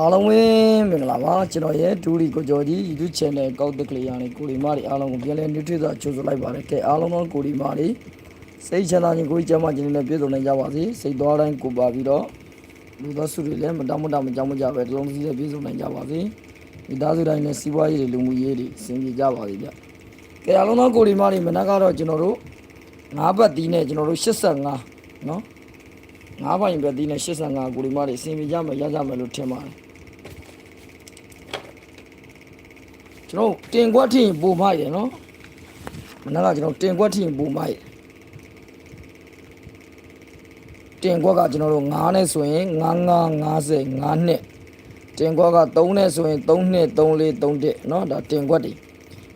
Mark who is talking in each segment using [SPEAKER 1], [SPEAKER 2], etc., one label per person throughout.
[SPEAKER 1] အားလုံးပဲမင်္ဂလာပါကျွန်တော်ရဲ့ဒူရီကိုကျော်ကြီး YouTube channel ကောက်တက်ကလေးရနေကိုဒီမာတွေအားလုံးကိုပြန်လဲနှွေးထွေးစွာကြိုဆိုလိုက်ပါတယ်ကဲအားလုံးသောကိုဒီမာတွေစိတ်ချမ်းသာခြင်းကိုကြီးကျမ်းမာခြင်းနဲ့ပြည့်စုံနိုင်ကြပါစေစိတ်သွားတိုင်းကိုပါပြီးတော့လူသောစုတွေလည်းမတောင့်မတမကြောက်မကြပဲတလုံးစီးနဲ့ပြည့်စုံနိုင်ကြပါစေမိသားစုတိုင်းနဲ့စီးပွားရေးတွေလူမှုရေးတွေအဆင်ပြေကြပါစေဗျကဲအားလုံးသောကိုဒီမာတွေမနက်ကတော့ကျွန်တော်တို့ငါးဘတ်တီးနဲ့ကျွန်တော်တို့85နော်ငါးပိုင်ပဲဒီနဲ့85ကိုဒီမတွေအစီအမီကြမယ်ရကြမယ်လို့ထင်ပါတယ် ကျွန်တော်တင်ကွက်ထိရင်ပူမိုက်တယ်နော်မနက်ကကျွန်တော်တင်ကွက်ထိရင်ပူမိုက်တယ်တင်ကွက်ကကျွန်တော်တို့9နဲ့ဆိုရင်9 9 50 9နှစ်တင်ကွက်က3နဲ့ဆိုရင်3နှစ်3 4 3 1เนาะဒါတင်ကွက်တွေ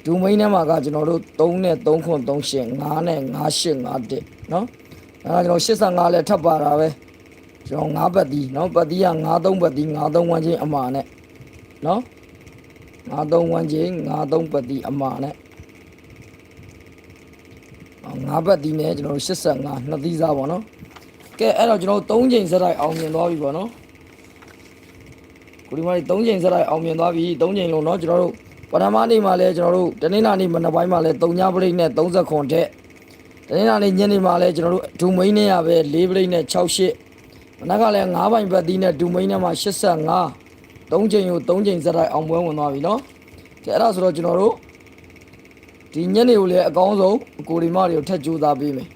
[SPEAKER 1] ဒူမိန်းထဲမှာကကျွန်တော်တို့3နဲ့3ခွန်3ရှင်း9နဲ့9 8 9 1เนาะအဲဒါကျွန်တော်85လဲထပ်ပါတာပဲကျွန်တော်9ပတ်တီးเนาะပတ်တီးက93ပတ်တီး93ဝန်းချင်းအမာနဲ့เนาะ 93ဝန်းချင်း93ပတ်တီးအမာနဲ့9ပတ်တီးနဲ့ကျွန်တော်85နှစ်သီးစားပါเนาะကဲအဲ့တော့ကျွန်တော်3ချိန်စတိုက်အောင်မြင်သွားပြီပေါ့နော်ကိုဒီမှာ3ချိန်စတိုက်အောင်မြင်သွားပြီ3ချိန်လုံးเนาะကျွန်တော်တို့ပထမနေ့မှာလဲကျွန်တော်တို့တနင်္လာနေ့မနက်ပိုင်းမှာလဲ3ညပရိတ်နဲ့30ခွန်ထက် တနင်္လာနေ့ညနေမှာလည်းကျွန်တော်တို့ဒူမိန်းနဲ့ရပဲ၄ပရိတ်နဲ့68မနက်ကလည်း9ပိုင်ပတ်သီးနဲ့ဒူမိန်းနဲ့မှာ85 3ချိန်ကို3ချိန်စက်တိုက်အောင်ပွဲဝင်သွားပြီเนาะကဲအဲ့ဒါဆိုတော့ကျွန်တော်တို့ဒီညနေကိုလည်းအကောင်းဆုံးအကိုဒီမတွေကိုထက်ကြိုးစားပေးမယ်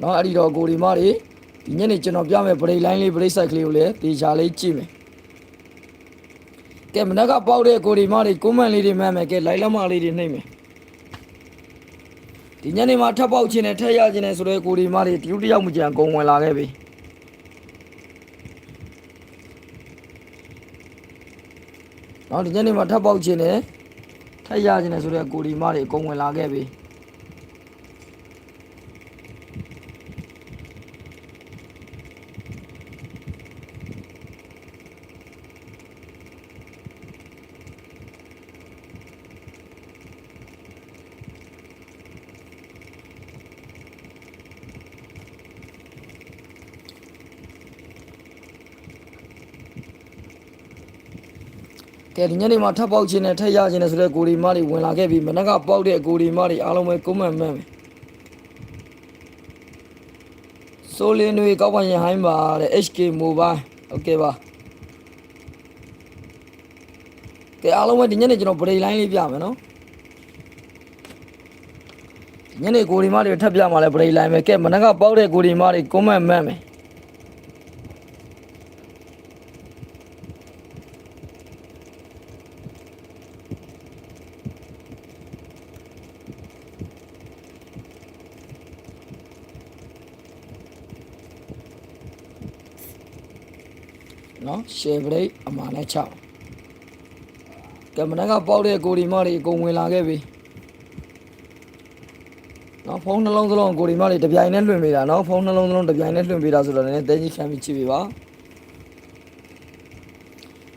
[SPEAKER 1] เนาะအဲ့ဒီတော့အကိုဒီမတွေဒီညနေကျွန်တော်ပြမယ်ပရိတ်လိုင်းလေးပရိတ်ဆိုင်ကလေးကိုလည်းတေချာလေးကြည့်မယ်ကဲမနက်ကပေါက်တဲ့ကိုဒီမတွေကွန်မန့်လေးတွေမှတ်မယ်ကဲလိုက်လက်မလေးတွေနှိမ့်မယ် ဒီညနေမှာထပ်ပေါက်ခြင်းနဲ့ထက်ရခြင်းနဲ့ဆိုတော့ကိုဒီမလေးတရုတ်တယောက်မကြံကုံဝင်လာခဲ့ပြီ။ နောက်ဒီညနေမှာထပ်ပေါက်ခြင်းနဲ့ထက်ရခြင်းနဲ့ဆိုတော့ကိုဒီမလေးအကုံဝင်လာခဲ့ပြီ။ ကဲဒီညနေမှာထပ်ပေါက်ခြင်းနဲ့ထက်ရခြင်းနဲ့ဆိုတော့ကိုဒီမလေးဝင်လာခဲ့ပြီမနက်ကပေါက်တဲ့ကိုဒီမလေးအားလုံးပဲကုန်းမှန်မှန်ပဲ။ဆိုလင်းတွေကောက်ပန်ရင်ဟိုင်းပါတဲ့ HK Mobile โอเคပါ။ကဲအားလုံးပဲဒီညနေကျွန်တော်ဗရိတ်လိုင်းလေးပြမယ်နော်။ညနေကိုဒီမတွေထပ်ပြမှာလဲဗရိတ်လိုင်းပဲကဲမနက်ကပေါက်တဲ့ကိုဒီမတွေကုန်းမှန်မှန် နော်ရှယ်ဘရိတ်အမှန်နဲ့6ကင်မရာကပေါက်တဲ့ကိုဒီမတွေအကုန်ဝင်လာခဲ့ပြီနော်ဖုန်းနှလုံးသလုံးကိုဒီမတွေတပြိုင်နဲ့လွှင့်ပေးတာနော်ဖုန်းနှလုံးသလုံးတပြိုင်နဲ့လွှင့်ပေးတာဆိုတော့လည်းတဲကြီးခံပြီးကြည့်ပေးပါ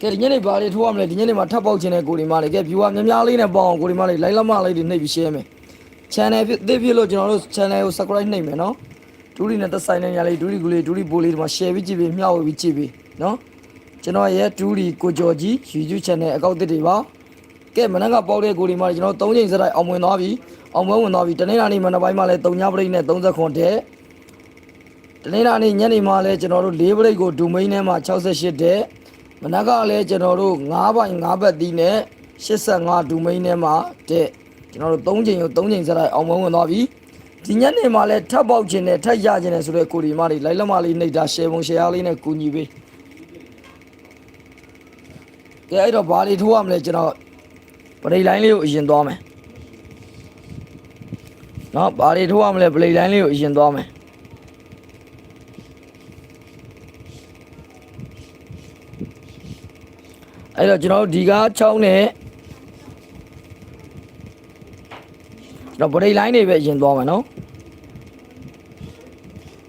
[SPEAKER 1] ကဲဒီညနေဘာလေးထိုးရမလဲဒီညနေမှာထပ်ပေါက်ခြင်းတဲ့ကိုဒီမတွေကဲ viewer များများလေးနဲ့ပေါအောင်ကိုဒီမတွေလိုက်လက်မလေးတွေနှိပ်ပြီး share မယ် channel ဖြစ်သိဖြစ်လို့ကျွန်တော်တို့ channel ကို subscribe နှိပ်မယ်နော်ဒူရီနဲ့သက်ဆိုင်တဲ့ညာလေးဒူရီကူလေးဒူရီဘိုးလေးဒီမှာ share ပြီးကြည့်ပြီးမျှဝေပြီးကြည့်ပြီးနော် ကျွန်တော်ရဲ့ဒူရီကိုကျော်ကြီး YouTube channel အကောင့်တစ်တွေပါကဲမနက်ကပေါက်တဲ့ကိုဒီမှာကျွန်တော်၃ချိန်စတိုက်အောင်ဝင်သွားပြီအောင်ပွဲဝင်သွားပြီတနေ့လာနေ့မနက်ပိုင်းမှာလည်း3ညပရိတ်နဲ့30ခွန်တဲ့တနေ့လာနေ့ညနေမှာလည်းကျွန်တော်တို့၄ပရိတ်ကိုဒူမိန်းထဲမှာ68တဲ့မနက်ကလည်းကျွန်တော်တို့9ပိုင်9ဘတ်သီးနဲ့85ဒူမိန်းထဲမှာတဲ့ကျွန်တော်တို့3ချိန်ကို3ချိန်စတိုက်အောင်ပွဲဝင်သွားပြီဒီညနေမှာလည်းထပ်ပေါက်ခြင်းနဲ့ထပ်ရခြင်းနဲ့ဆိုတော့ကိုဒီမလေးလိုက်လက်မလေးနှိပ်တာ share ပုံ share လေးနဲ့ကူညီပေး ကဲအဲ့တော့ဘာတွေထိုးရမလဲကျွန်တော်ပရိတ်လိုင်းလေးကိုအရင်သွားမယ်နော်ဘာတွေထိုးရမလဲပရိတ်လိုင်းလေးကိုအရင်သွားမယ်အဲ့တော့ကျွန်တော်တို့ဒီကား6နဲ့ကျွန်တော်ပရိတ်လိုင်းတွေပဲအရင်သွားမယ်နော်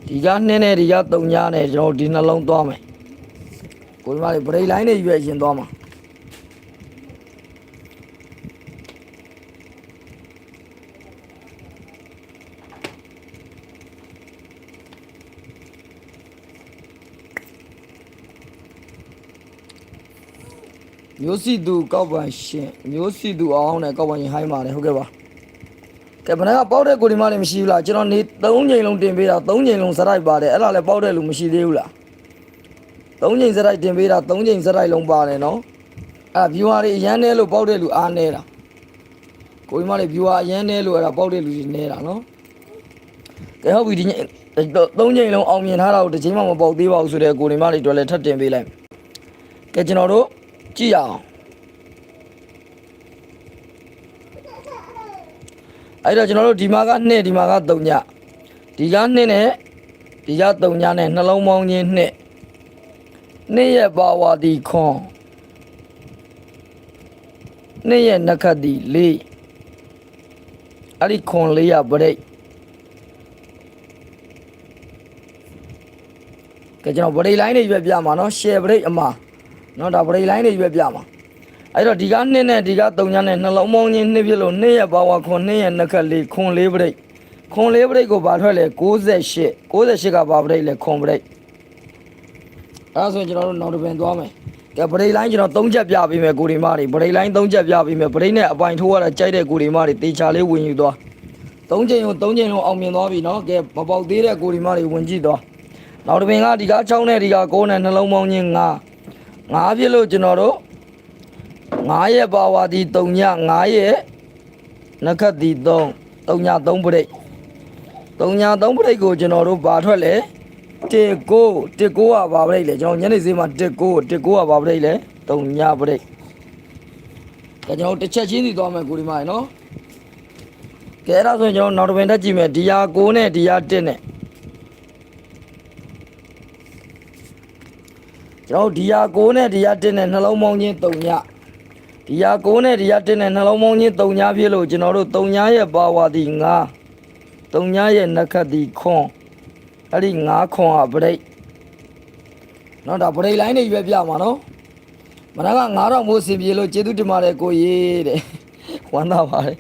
[SPEAKER 1] ဒီကား2နဲ့ဒီကား3ညနဲ့ကျွန်တော်တို့ဒီနှလုံးသွားမယ်ကိုယ်မလေးပရိတ်လိုင်းတွေရွေးအရင်သွားမှာ မျိုးစီသူကောက်ပန်ရှင်မျိုးစီသူအောင်နဲ့ကောက်ပန်ရှင်ဟိုင်းပါတယ်ဟုတ်ကဲ့ပါကဲဘယ်နှကပေါက်တဲ့ကိုဒီမလေးမရှိဘူးလားကျွန်တော်နေ3ချိန်လုံးတင်ပေးတာ3ချိန်လုံးစရိုက်ပါတယ်အဲ့ဒါလည်းပေါက်တဲ့လူမရှိသေးဘူးလား3ချိန်စရိုက်တင်ပေးတာ3ချိန်စရိုက်လုံးပါတယ်နော်အဲ့ viewer တွေအရန်နေလို့ပေါက်တဲ့လူအားနေတာကိုဒီမလေး viewer အရန်နေလို့အဲ့ဒါပေါက်တဲ့လူတွေနေတာနော်ကဲဟုတ်ပြီဒီည3ချိန်လုံးအောင်မြင်ထားတာကိုတစ်ချိန်မှမပေါက်သေးပါဘူးဆိုတဲ့ကိုဒီမလေးတို့လည်းထပ်တင်ပေးလိုက်ကဲကျွန်တော်တို့ ကြည့်အောင်အဲ့တော့ကျွန်တော်တို့ဒီမှာက2ဒီမှာက3ညဒီက2နဲ့ဒီက3ညနဲ့နှလုံးပေါင်းချင်း2နေ့ရဲ့ပါဝါဒီခွန်နေ့ရဲ့နှခတ်ဒီ၄အဲ့ဒီခွန်၄ရပရိတ်ကဲကျွန်တော်ပရိတ်လိုင်းတွေပြပြမှာနော် share ပရိတ်အမှား နော်ဒါပရိလိုင်းတွေပဲပြမှာအဲ့တော့ဒီကနှစ်နဲ့ဒီကသုံးညနဲ့နှလုံးပေါင်းချင်းနှစ်ပြလို့နှစ်ရဲ့ဘာဝခွန်နှစ်ရဲ့နှက်ခက်လေးခွန်လေးပရိတ်ခွန်လေးပရိတ်ကိုဘာထွက်လဲ68 68ကဘာပရိတ်လဲခွန်ပရိတ်အဲ့ဒါဆိုရင်ကျွန်တော်တို့နောက်တစ်ပင်သွားမယ်ကဲပရိတ်လိုင်းကျွန်တော်၃ချက်ပြပေးမယ်ကိုဒီမတွေပရိတ်လိုင်း၃ချက်ပြပေးမယ်ပရိတ်နဲ့အပိုင်ထိုးရတာကြိုက်တဲ့ကိုဒီမတွေတေချာလေးဝင်ယူသွား၃ချိန်ကို၃ချိန်လုံးအောင်မြင်သွားပြီနော်ကဲမပေါက်သေးတဲ့ကိုဒီမတွေဝင်ကြည့်သွားနောက်တစ်ပင်ကဒီက6နဲ့ဒီက9နဲ့နှလုံးပေါင်းချင်း9 ငါးပြစ်လို့ကျွန်တော်တို့ငါးရဲ့ပါဝါဒီ3ညငါးရဲ့နက္ခတ်ဒီ3 3ည3ပရိတ်3ည3ပရိတ်ကိုကျွန်တော်တို့ဘာထွက်လဲတစ်ကိုတစ်ကိုကဘာပရိတ်လဲကျွန်တော်ညနေစေးမှာတစ်ကိုတစ်ကိုကဘာပရိတ်လဲ3ညပရိတ်ဒါကျွန်တော်တစ်ချက်ချင်းစီသွားမယ်ကိုဒီမရေနော်ကဲအဲ့ဒါဆိုရင်ကျွန်တော်နောက်တစ်ပင်တက်ကြည့်မယ်ဒီဟာ9နဲ့ဒီဟာ1နဲ့ ကျွန်တော်တို့ဒီဟာ6နဲ့ဒီဟာ1နဲ့နှလုံးပေါင်းချင်း3ညဒီဟာ6နဲ့ဒီဟာ1နဲ့နှလုံးပေါင်းချင်း3ညဖြစ်လို့ကျွန်တော်တို့3ညရဲ့ပါဝါဒီ9 3ညရဲ့နက္ခတ်ဒီခွန်အဲ့ဒီ9ခွန်ဟာပရိတ်နော်ဒါပရိတ်လိုင်းတွေပဲပြမှာနော်မနက်က9000မိုးစင်ပြေလို့ကျေးဇူးတင်ပါတယ်ကိုရေးတဲ့ဝမ်းသာပါတယ်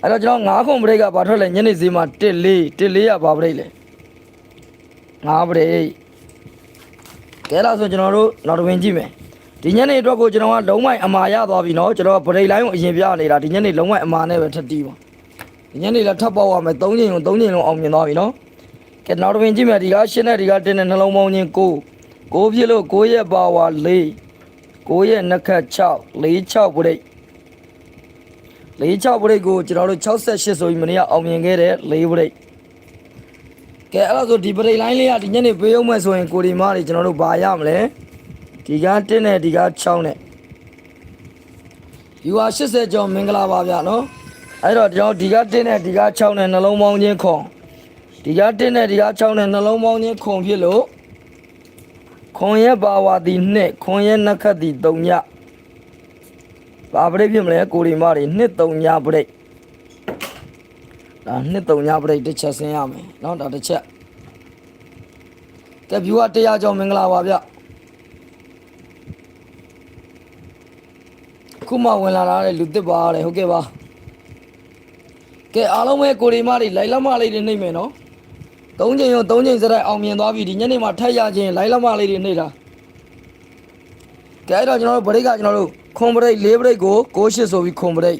[SPEAKER 1] အဲ့တော့ကျွန်တော်9ခွန်ပရိတ်ကဘာထွက်လဲညနေဈေးမှာ1 4 1 4ရဘာပရိတ်လဲ9ပရိတ် ကဲလားဆိုကျွန်တော်တို့နောက်တစ်ဝင်ကြည့်မယ်ဒီညနေအတွက်ကိုကျွန်တော်ကလုံးဝအမာရသွားပြီเนาะကျွန်တော်ကဗရိတ်လိုင်းကိုအရင်ပြနေတာဒီညနေလုံးဝအမာနဲ့ပဲထပ်တီးပါဒီညနေလည်းထပ်ပေါက်ရမယ်၃ချိန်လုံး၃ချိန်လုံးအောင်မြင်သွားပြီเนาะကဲနောက်တစ်ဝင်ကြည့်မယ်ဒီကရှင်းတဲ့ဒီကတင်းတဲ့နှလုံးပေါင်းချင်း9 9ပြည့်လို့9ရဲ့ပါဝါ4 9ရဲ့နှက်ခတ်6 4 6ပရိတ်4 6ပရိတ်ကိုကျွန်တော်တို့68ဆိုပြီးမနေ့ကအောင်မြင်ခဲ့တဲ့4ပရိတ် ကဲအဲ့ဒါဆိုဒီပရိတ်လိုင်းလေးကဒီညနေပေးအောင်မဲ့ဆိုရင်ကိုဒီမားတွေကျွန်တော်တို့ဘာရမလဲဒီက1နဲ့ဒီက6နဲ့ viewer 80ကျော်မင်္ဂလာပါဗျာနော်အဲ့တော့ကျွန်တော်ဒီက1နဲ့ဒီက6နဲ့နှလုံးပေါင်းချင်းခွန်ဒီက1နဲ့ဒီက6နဲ့နှလုံးပေါင်းချင်းခွန်ဖြစ်လို့ခွန်ရဲ့ပါဝါဒီ2ခွန်ရဲ့နှက်ခတ်ဒီ3ညဘာပရိတ်ဖြစ်မလဲကိုဒီမားတွေ2 3ညပရိတ် ဒါနှစ်သုံးညပရိတ်တစ်ချက်ဆင်းရမယ်เนาะဒါတစ်ချက်ကဲ view ကတရားကြောင့်မင်္ဂလာပါဗျခုမှဝင်လာတဲ့လူတစ်ပါတဲ့ဟုတ်ကဲ့ပါကဲအားလုံးပဲကိုရီမတွေလိုက်လက်မလေးတွေနှိမ့်မယ်နော်သုံးချိန်ရောသုံးချိန်စရိုက်အောင်မြင်သွားပြီဒီညနေမှာထပ်ရခြင်းလိုက်လက်မလေးတွေနှိမ့်တာကဲအဲ့တော့ကျွန်တော်တို့ဗရိတ်ကကျွန်တော်တို့ခွန်ဗရိတ်၄ဗရိတ်ကို68ဆိုပြီးခွန်ဗရိတ်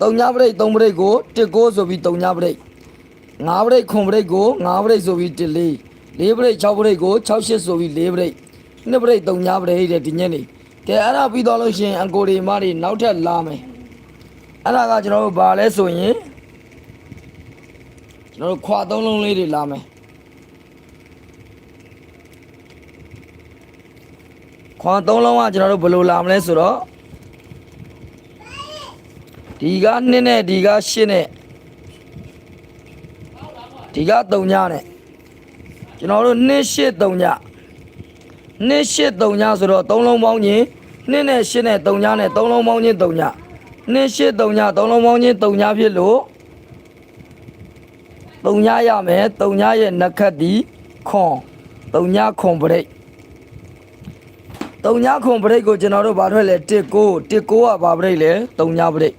[SPEAKER 1] တုံညာပရိတ်3ပရိတ်ကို19ဆိုပြီးတုံညာပရိတ်5ပရိတ်ခွန်ပရိတ်ကို5ပရိတ်ဆိုပြီး14 4ပရိတ်6ပရိတ်ကို68ဆိုပြီး4ပရိတ်2ပရိတ်တုံညာပရိတ်တဲ့ဒီညနေကဲအဲ့ဒါပြီးတော့လို့ရှိရင်အကိုဒီမတွေနောက်ထပ်လာမယ်အဲ့ဒါကကျွန်တော်တို့ဗာလဲဆိုရင်ကျွန်တော်တို့ခွာသုံးလုံးလေးတွေလာမယ်ခွာသုံးလုံးကကျွန်တော်တို့ဘယ်လိုလာမလဲဆိုတော့ ဒီက2နဲ့ဒီက8နဲ့ဒီက3ညနဲ့ကျွန်တော်တို့2 8 3ည2 8 3ညဆိုတော့3လုံးပေါင်းချင်း2နဲ့8နဲ့3ညနဲ့3လုံးပေါင်းချင်း3ည2 8 3ည3လုံးပေါင်းချင်း3ညဖြစ်လို့3ညရမယ်3ညရဲ့နက်ခတ်ဒီခွန်3ညခွန်ပရိတ်3ညခွန်ပရိတ်ကိုကျွန်တော်တို့ဘာထွက်လဲ1 9 1 9ကဘာပရိတ်လဲ3ညပရိတ်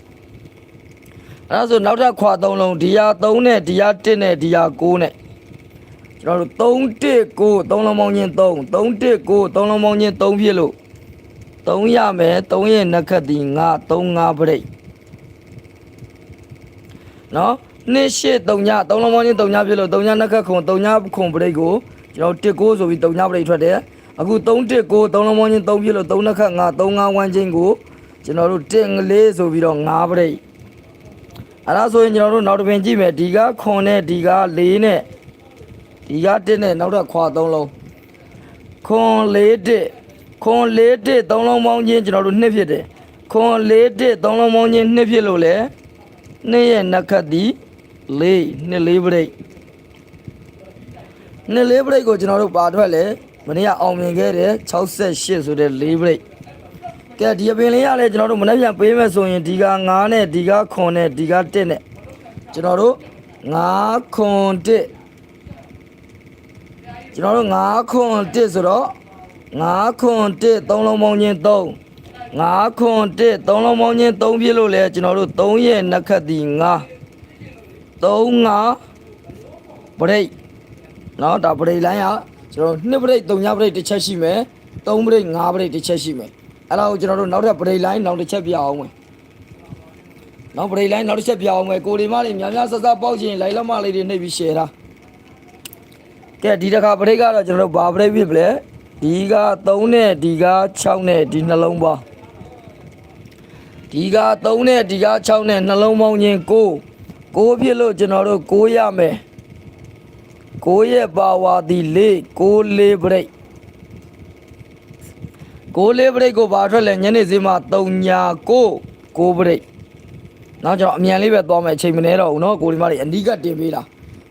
[SPEAKER 1] အဲ့ဒါဆိုနောက်ထပ်ခွာ3လုံးဒီဟာ3နဲ့ဒီဟာ1နဲ့ဒီဟာ9နဲ့ကျွန်တော်တို့3 1 9 3လုံးပေါင်းချင်း3 3 1 9 3လုံးပေါင်းချင်း3ဖြစ်လို့3ရမယ်3ရဲ့နှစ်ခတ်ဒီငါ3 5ပရိတ်နော်နှစ်ရှစ်3ည3လုံးပေါင်းချင်း3ညဖြစ်လို့3ညနှစ်ခတ်ခွန်3ညခွန်ပရိတ်ကိုကျွန်တော်1 9ဆိုပြီး3ညပရိတ်ထွက်တယ်အခု3 1 9 3လုံးပေါင်းချင်း3ဖြစ်လို့3နှစ်ခတ်ငါ3 5ဝန်းချင်းကိုကျွန်တော်တို့1 4ဆိုပြီးတော့5ပရိတ် အဲ့ဒါဆိုရင်ကျွန်တော်တို့နောက်တစ်ပင်ကြည့်မယ်ဒီကခွန်နဲ့ဒီက4နဲ့ဒီက1နဲ့နောက်ထပ်ခွာ3လုံးခွန်လေးတစ်ခွန်လေးတစ်သုံးလုံးပေါင်းချင်းကျွန်တော်တို့နှစ်ဖြစ်တယ်ခွန်လေးတစ်သုံးလုံးပေါင်းချင်းနှစ်ဖြစ်လို့လေနှစ်ရဲ့နက္ခတ်ဒီလေးနှစ်လေးပရိတ်နှစ်လေးပရိတ်ကိုကျွန်တော်တို့ပါထွက်လဲမနေ့ကအောင်မြင်ခဲ့တယ်68ဆိုတဲ့လေးပရိတ် ကဲဒီအပင်လေးရလဲကျွန်တော်တို့မနေ့ပြန်ပေးမယ်ဆိုရင်ဒီက9နဲ့ဒီကခွန်နဲ့ဒီက1နဲ့ကျွန်တော်တို့9ခွန်1 ကျွန်တော်တို့9ခွန်1ဆိုတော့9ခွန်1 3လုံးပေါင်းချင်း3 9ခွန်1 3လုံးပေါင်းချင်း3ပြည့်လို့လဲကျွန်တော်တို့3ရဲ့နှစ်ခတ်ဒီ9 3 5ပရိတ်เนาะဒါပရိတ်လိုင်းကကျွန်တော်နှစ်ပရိတ်3ညပရိတ်တစ်ချက်ရှိမယ်3ပရိတ်5ပရိတ်တစ်ချက်ရှိမယ် အဲ့ဒါကိုကျွန်တော်တို့နောက်ထပ်ပရိတ်လိုင်းနောက်တစ်ချက်ပြအောင်မယ်နောက်ပရိတ်လိုင်းနောက်တစ်ချက်ပြအောင်မယ်ကိုဒီမလေးများများဆဆပေါက်ချင်လိုက်လက်မလေးတွေနှိပ်ပြီး share တာကဲဒီတစ်ခါပရိတ်ကတော့ကျွန်တော်တို့ဘာပရိတ်ဖြစ်ပလဲဒီက3နဲ့ဒီက6နဲ့ဒီနှလုံးပေါင်းဒီက3နဲ့ဒီက6နဲ့နှလုံးပေါင်းချင်း9 9ဖြစ်လို့ကျွန်တော်တို့9ရမယ်9ရဲ့ပါဝါဒီ4 9လေးပ ရိတ်9လေးပရိတ်ကိုဘာထွက်လဲညနေစည်းမှာ3ညာ9 9ပရိတ်နောက်ကျွန်တော်အမြန်လေးပဲသွားမယ်အချိန်မနေတော့ဘူးเนาะကိုဒီမတွေအနီးကတင်ပေးတာ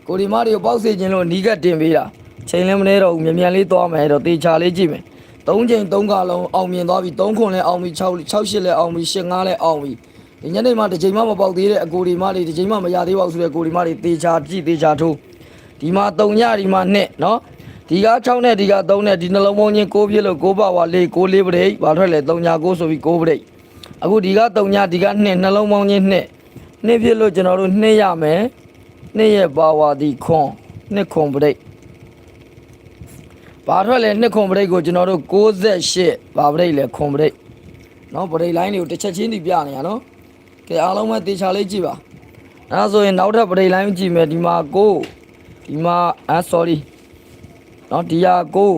[SPEAKER 1] ကိုဒီမတွေကိုပေါက်စေခြင်းလို့အနီးကတင်ပေးတာချိန်လည်းမနေတော့ဘူးမြန်မြန်လေးသွားမယ်တော့တေချာလေးကြည့်မယ်၃ချိန်၃ကလုံးအောင်မြင်သွားပြီ၃ခွန်လည်းအောင်ပြီ6 6 8လည်းအောင်ပြီ8 5လည်းအောင်ပြီဒီညနေမှတစ်ချိန်မှမပေါက်သေးတဲ့အကိုဒီမတွေတစ်ချိန်မှမရသေးပါဘူးဆိုတဲ့ကိုဒီမတွေတေချာကြည့်တေချာထိုးဒီမှာ3ညဒီမှာ2เนาะ ဒီက6နဲ့ဒီက3နဲ့ဒီနှလုံးပေါင်းချင်း6ပြည့်လို့6ပါဝါ4 6 4ပရိတ်ဘာထွက်လဲ3ည9ဆိုပြီး6ပရိတ်အခုဒီက3ညဒီက2နှလုံးပေါင်းချင်း2နှစ်ပြည့်လို့ကျွန်တော်တို့2ရမယ်နှစ်ရဲ့ပါဝါဒီခွန်နှစ်ခွန်ပရိတ်ဘာထွက်လဲနှစ်ခွန်ပရိတ်ကိုကျွန်တော်တို့68ဘာပရိတ်လဲခွန်ပရိတ်နော်ပရိတ်လိုင်းတွေကိုတစ်ချက်ချင်းစီပြနေရနော်ကဲအားလုံးပဲတေချာလေးကြည့်ပါအဲဒါဆိုရင်နောက်ထပ်ပရိတ်လိုင်းကြည့်မယ်ဒီမှာကိုဒီမှာအာ sorry နော်ဒီဟာကို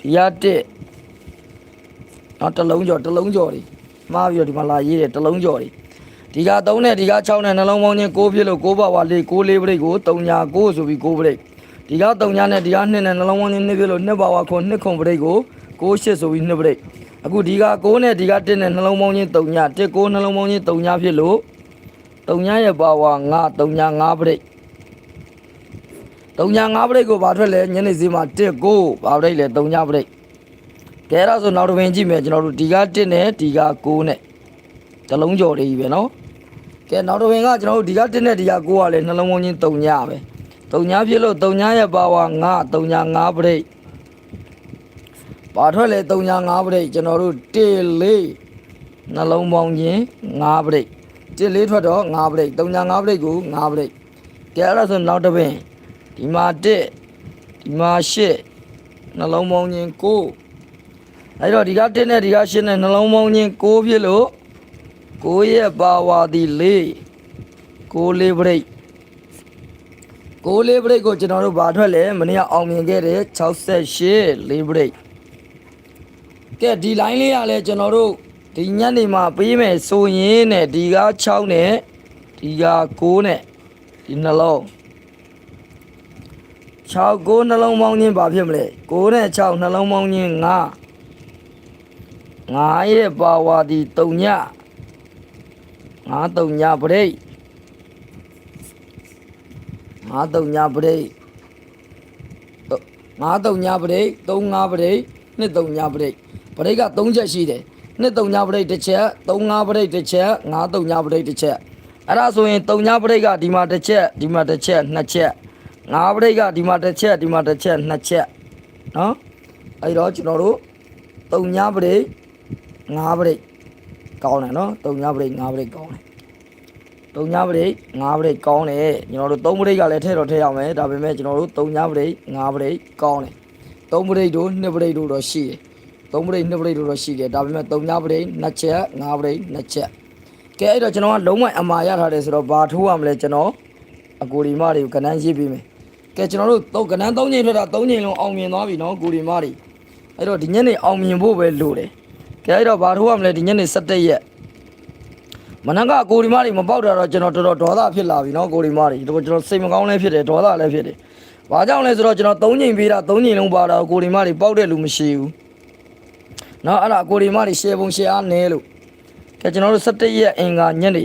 [SPEAKER 1] ဒီဟာ1နော်တစ်လုံးကျော်တစ်လုံးကျော်တွေမှားပြီးတော့ဒီမှာလာရေးတယ်တစ်လုံးကျော်တွေဒီက3နဲ့ဒီက6နဲ့နှလုံးပေါင်းချင်း6ပြည့်လို့6ပါဝါလေး6လေးပရိတ်ကို3ညာ9ဆိုပြီး6ပရိတ်ဒီက3ညာနဲ့ဒီက2နဲ့နှလုံးပေါင်းချင်း2ပြည့်လို့2ပါဝါခွန်2ခွန်ပရိတ်ကို6 8ဆိုပြီး2ပရိတ်အခုဒီက9နဲ့ဒီက1နဲ့နှလုံးပေါင်းချင်း3ညာ1 9နှလုံးပေါင်းချင်း3ညာဖြစ်လို့3ညာရဲ့ပါဝါ9 3ညာ9ပရိတ် 3ညာ9ပရိတ်ကိုဘာထွက်လဲညနေစီမှာ1 9ဘာပရိတ်လဲ3ညာပရိတ်ကဲအဲ့ဒါဆိုနောက်တစ်ပင်ကြည့်မယ်ကျွန်တော်တို့ဒီက1နဲ့ဒီက9နဲ့တစ်လုံးကြော်လေးကြီးပဲနော်ကဲနောက်တစ်ဝင်ကကျွန်တော်တို့ဒီက1နဲ့ဒီက9ကလည်းနှလုံးပေါင်းချင်း3ညပဲ3ညဖြစ်လို့3ညရဲ့ပါဝါ9 3ည9ပရိတ်ပါထွက်လေ3ည9ပရိတ်ကျွန်တော်တို့1 4နှလုံးပေါင်းချင်း9ပရိတ်1 4ထွက်တော့9ပရိတ်3ည9ပရိတ်ကို9ပရိတ်ကဲအဲ့ဒါဆိုနောက်တစ်ပင် ဒီမှာ1ဒီမှာ8နှလုံးပေါင်းချင်း9အဲ့တော့ဒီက1နဲ့ဒီက8နဲ့နှလုံးပေါင်းချင်း9ဖြစ်လို့ကိုရဲ့ပါဝါဒီလေးကိုလေးပရိတ်ကိုလေးပရိတ်ကိုကျွန်တော်တို့ဘာထွက်လဲမနေ့ကအောင်မြင်ခဲ့တဲ့68လေးပရိတ်ကဲဒီ line လေးကလည်းကျွန်တော်တို့ဒီညနေမှာပေးမယ်ဆိုရင်နဲ့ဒီက6နဲ့ဒီက9နဲ့ဒီနှလုံး 6 9နှလုံးပေါင်းချင်းဘာဖြစ်မလဲ9နဲ့6နှလုံးပေါင်းချင်း9 9ရဲ့ပါဝါဒီ3ညငါးတုံညာပရိတ်ငါးတုံညာပရိတ်ငါးတုံညာပရိတ်သုံးငါးပရိတ်နှစ်တုံညာပရိတ်ပရိတ်က3ချက်ရှိတယ်နှစ်တုံညာပရိတ်တစ်ချက်သုံးငါးပရိတ်တစ်ချက်ငါးတုံညာပရိတ်တစ်ချက်အဲ့ဒါဆိုရင်တုံညာပရိတ်ကဒီမှာတစ်ချက်ဒီမှာတစ်ချက်နှစ်ချက် ငါးပရိတ်ကဒီမှာတစ်ချက်ဒီမှာတစ်ချက်နှစ်ချက်နော်အဲ့တော့ကျွန်တော်တို့တုံညာပရိတ်ငါးပရိတ်ကောင်းတယ်နော်၃ညပရိတ်၅ပရိတ်ကောင်းတယ်၃ညပရိတ်၅ပရိတ်ကောင်းတယ်ကျွန်တော်တို့၃ပရိတ်ကလည်းထည့်တော့ထည့်ရမယ်ဒါပေမဲ့ကျွန်တော်တို့၃ညပရိတ်၅ပရိတ်ကောင်းတယ်၃ပရိတ်တို့2ပရိတ်တို့တော့ရှိတယ်3ပရိတ်2ပရိတ်တော့ရှိတယ်ဒါပေမဲ့3ညပရိတ်2ချက်5ပရိတ်2ချက်ကဲအဲ့တော့ကျွန်တော်ကလုံးဝအမာရထားတယ်ဆိုတော့ဘာထိုးရမလဲကျွန်တော်အကိုဒီမတွေကိုကနန်းရေးပေးမယ် ကဲကျွန်တော်တို့တော့ကနန်း၃ချိန်ထွက်တာ၃ချိန်လုံးအောင်မြင်သွားပြီနော်ကိုရီမားတွေအဲ့တော့ဒီညနေအောင်မြင်ဖို့ပဲလိုတယ်ကဲအဲ့တော့ဘာထိုးရမလဲဒီညနေ၁၇ရက်မနက်ကကိုရီမားတွေမပေါက်တာတော့ကျွန်တော်တော်တော်ဒေါသဖြစ်လာပြီနော်ကိုရီမားတွေကျွန်တော်စိတ်မကောင်းလည်းဖြစ်တယ်ဒေါသလည်းဖြစ်တယ်ဘာကြောင့်လဲဆိုတော့ကျွန်တော်၃ချိန်ပေးတာ၃ချိန်လုံးပါတော့ကိုရီမားတွေပေါက်တဲ့လူမရှိဘူးနော်အဲ့ဒါကိုရီမားတွေ share ပုံ share အားနည်းလို့ကဲကျွန်တော်တို့၁၇ရက်အင်္ဂါညနေ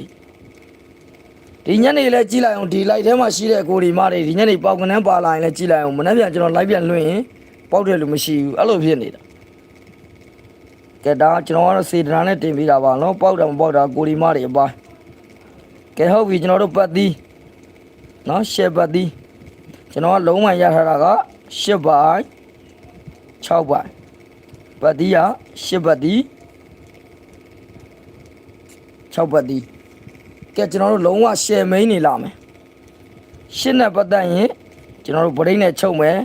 [SPEAKER 1] ဒီညနေလည်းကြည့်လိုက်အောင်ဒီ live ထဲမှာရှိတဲ့ကိုဒီမတွေဒီညနေပေါက်ကနန်းပါလာရင်လည်းကြည့်လိုက်အောင်မနေ့ပြန်ကျွန်တော် live ပြန်လွှင့်ရင်ပေါက်တဲ့လူမရှိဘူးအဲ့လိုဖြစ်နေတာကဲဒါကျွန်တော်ကတော့စေတနာနဲ့တင်ပေးတာပါနော်ပေါက်တာမပေါက်တာကိုဒီမတွေအပိုင်းကဲဟုတ်ပြီကျွန်တော်တို့ပတ်သီးနော်ရှက်ပတ်သီးကျွန်တော်ကလုံးဝရထားတာကရှစ်ပိုင်း6ပိုင်းပတ်သီးကရှစ်ပတ်သီး6ပတ်သီး ကဲကျွန်တော်တို့လုံးဝရှယ်မိန်နေလာမယ်ရှစ်နဲ့ပတ်သက်ရင်ကျွန်တော်တို့ဗရိတ်နဲ့ချုပ်မယ်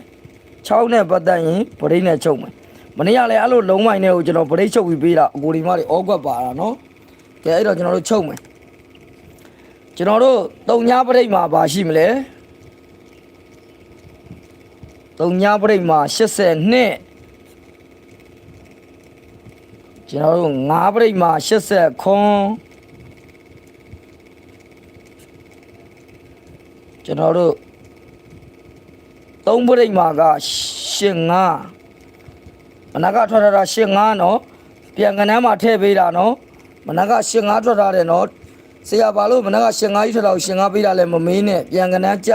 [SPEAKER 1] 6နဲ့ပတ်သက်ရင်ဗရိတ်နဲ့ချုပ်မယ်မနေ့ကလည်းအဲ့လိုလုံးမိုင်းနဲ့ကိုကျွန်တော်ဗရိတ်ချုပ်ပြီးပေးတာအကိုဒီမတွေအောကွက်ပါတာနော်ကဲအဲ့တော့ကျွန်တော်တို့ချုပ်မယ်ကျွန်တော်တို့တုံညာဗရိတ်မှာပါရှိမလဲတုံညာဗရိတ်မှာ80နှစ်ကျွန်တော်တို့9ဗရိတ်မှာ80ခွန် ကျွန်တော်တို့3ဗရိတ်မှာက85မနက်ကထွက်ထားတာရှင်းငါနော်ပြန်ကနန်းမှာထည့်ပေးတာနော်မနက်ကရှင်းငါထွက်ထားတယ်နော်ဆရာဘာလို့မနက်ကရှင်းငါကြီးထွက်တာကိုရှင်းငါပေးတာလဲမမင်းနဲ့ပြန်ကနန်းကြ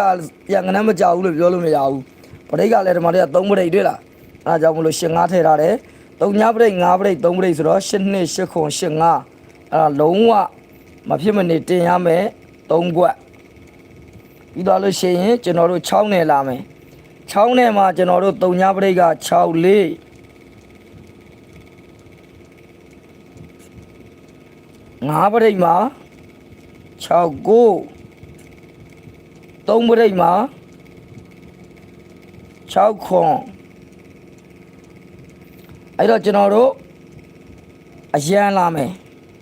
[SPEAKER 1] ပြန်ကနန်းမကြဘူးလို့ပြောလို့မရဘူးပရိတ်ကလည်းဒီမှာတည်းက3ပရိတ်တွေ့လားအဲဒါကြောင့်မလို့ရှင်းငါထည့်ထားတယ်3ညပရိတ်5ပရိတ်3ပရိတ်ဆိုတော့8နှစ်8ခွန်8 5အဲဒါလုံးဝမဖြစ်မနေတင်ရမယ်3ခွက် ပြီးတော့လို့ရှိရင်ကျွန်တော်တို့6နယ်လာမယ်6နယ်မှာကျွန်တော်တို့3ညပရိတ်က6လေး ငါးပရိတ်မှာ6ကို3ပရိတ်မှာ6ခွန်အဲ့တော့ကျွန်တော်တို့အရန်လာမယ်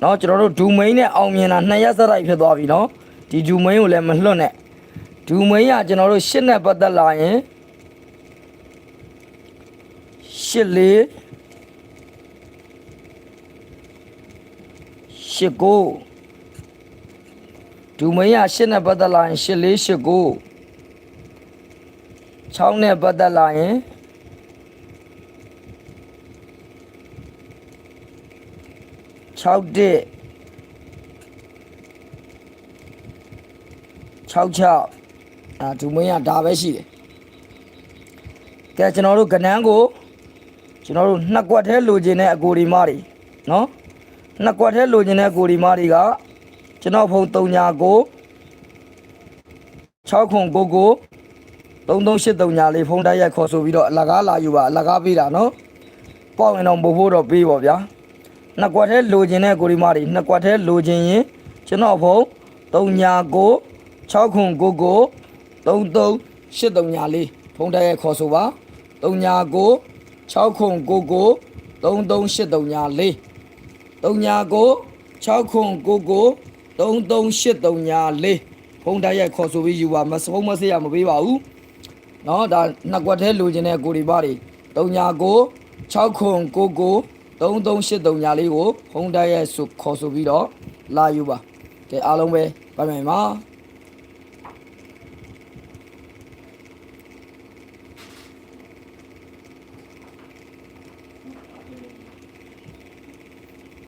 [SPEAKER 1] เนาะကျွန်တော်တို့ဒူမိန်နဲ့အောင်မြင်တာနှစ်ရက်စက်တိုက်ဖြစ်သွားပြီเนาะဒီဒူမိန်ကိုလည်းမလွတ်နဲ့ ဒူမိန်ကကျွန်တော်တို့ရှစ်နဲ့ပတ်သက်လာရင်ရှစ်လေးရှစ်ကိုဒူမင်းရရှစ်နဲ့ပတ်သက်လာရင်ရှစ်လေးရှစ်ကို6နဲ့ပတ်သက်လာရင်6တစ်6 6အာဒူမင်းရဒါပဲရှိတယ်ကဲကျွန်တော်တို့ကနန်းကိုကျွန်တော်တို့နှစ်ကွက်ထဲလိုချင်တဲ့အကိုဒီမတွေနော်နှစ်ကွက်ထဲလိုချင်တဲ့ကိုဒီမားတွေကကျွန်တော်ဖုန်း3ညာကို6ခွန်ကိုကို3383ညာလေးဖုန်းတိုက်ရိုက်ခေါ်ဆိုပြီးတော့အလကားလာယူပါအလကားပေးတာနော်ပေါ့ရင်တော့မဟုတ်ဖို့တော့ပေးပါဗျာနှစ်ကွက်ထဲလိုချင်တဲ့ကိုဒီမားတွေနှစ်ကွက်ထဲလိုချင်ရင်ကျွန်တော်ဖုန်း3ညာကို6ခွန်ကိုကို 3383ညာလေးဖုန်းတိုက်ရိုက်ခေါ်ဆိုပါ3ညာကို6ခွန်ကိုကို3383ညာလေး 3ညာကို6ခွန်ကိုကို33834ဖုန်းတိုက်ရိုက်ခေါ်ဆိုပြီးယူပါမစဖုန်းမစရမပေးပါဘူးเนาะဒါနှစ်ကွက်ထဲလိုချင်တဲ့ကိုဒီပါတွေ3ညာကို6ခွန်ကိုကို3383လေးကိုဖုန်းတိုက်ရိုက်ဆိုခေါ်ဆိုပြီးတော့လာယူပါကဲအားလုံးပဲဘိုင်ဘိုင်ပါ